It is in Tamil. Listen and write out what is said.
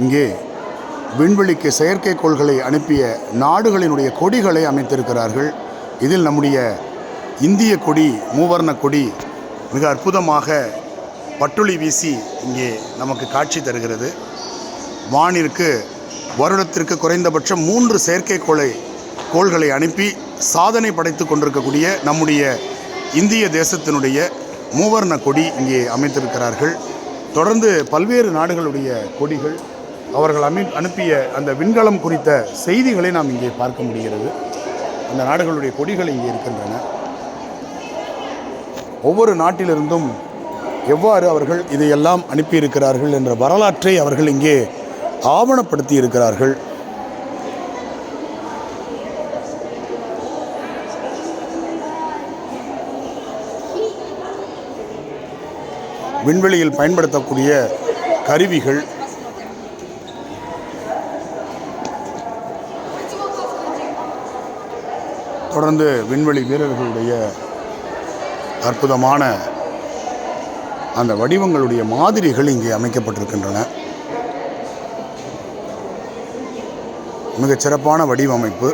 இங்கே விண்வெளிக்கு செயற்கைக்கோள்களை அனுப்பிய நாடுகளினுடைய கொடிகளை அமைத்திருக்கிறார்கள். இதில் நம்முடைய இந்திய கொடி மூவர்ண கொடி மிக அற்புதமாக பட்டுளி வீசி இங்கே நமக்கு காட்சி தருகிறது. வானிற்கு வருடத்திற்கு குறைந்தபட்சம் மூன்று செயற்கைக்கோளை கோள்களை அனுப்பி சாதனை படைத்து கொண்டிருக்கக்கூடிய நம்முடைய இந்திய தேசத்தினுடைய மூவர்ண கொடி இங்கே அமைத்திருக்கிறார்கள். தொடர்ந்து பல்வேறு நாடுகளுடைய கொடிகள் அவர்கள் அமை அனுப்பிய அந்த விண்கலம் குறித்த செய்திகளை நாம் இங்கே பார்க்க முடிகிறது. அந்த நாடுகளுடைய கொடிகள் இங்கே இருக்கின்றன. ஒவ்வொரு நாட்டிலிருந்தும் எவ்வாறு அவர்கள் இதையெல்லாம் அனுப்பியிருக்கிறார்கள் என்ற வரலாற்றை அவர்கள் இங்கே ஆவணப்படுத்தி இருக்கிறார்கள். விண்வெளியில் பயன்படுத்தக்கூடிய கருவிகள் தொடர்ந்து விண்வெளி வீரர்களுடைய அற்புதமான அந்த வடிவங்களுடைய மாதிரிகள் இங்கே அமைக்கப்பட்டிருக்கின்றன. மிகச் சிறப்பான வடிவமைப்பு.